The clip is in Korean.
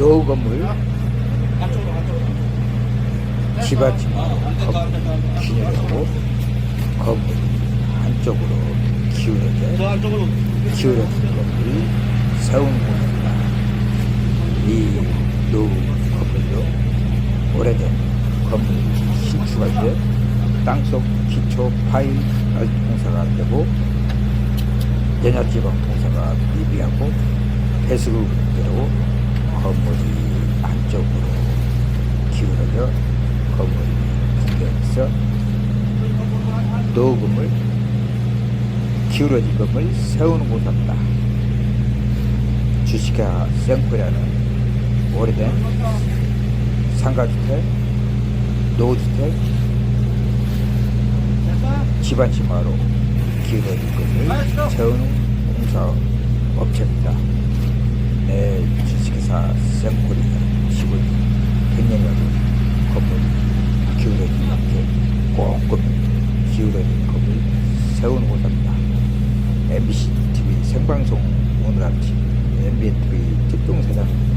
노후 건물 집안집 기념하고 건물 한쪽으로 기울어져 저 안쪽으로 기울어진 건물이 세운 곳입니다. 이 노후 건물도 오래된 건물 신축할 때 땅속 기초 파일 공사가 안 되고 연합지방 공사가 미비하고 배수구 문제로 건물이 안쪽으로 기울어져 건물이 붕괴해서 노금을 기울어진 건물 세우는 곳입니다. 주식가 생코라는 오래된 상가주택, 노후주택, 집안치마로 기울어진 건물 세우는 공사 업 주식회사 생코리가 시골 백년여도 건물 기울어진 만큼 꼼꼼히 기울어진 건물 세우는 곳입니다. MBC TV 생방송 오늘 아침 MBN TV 준영재입니다.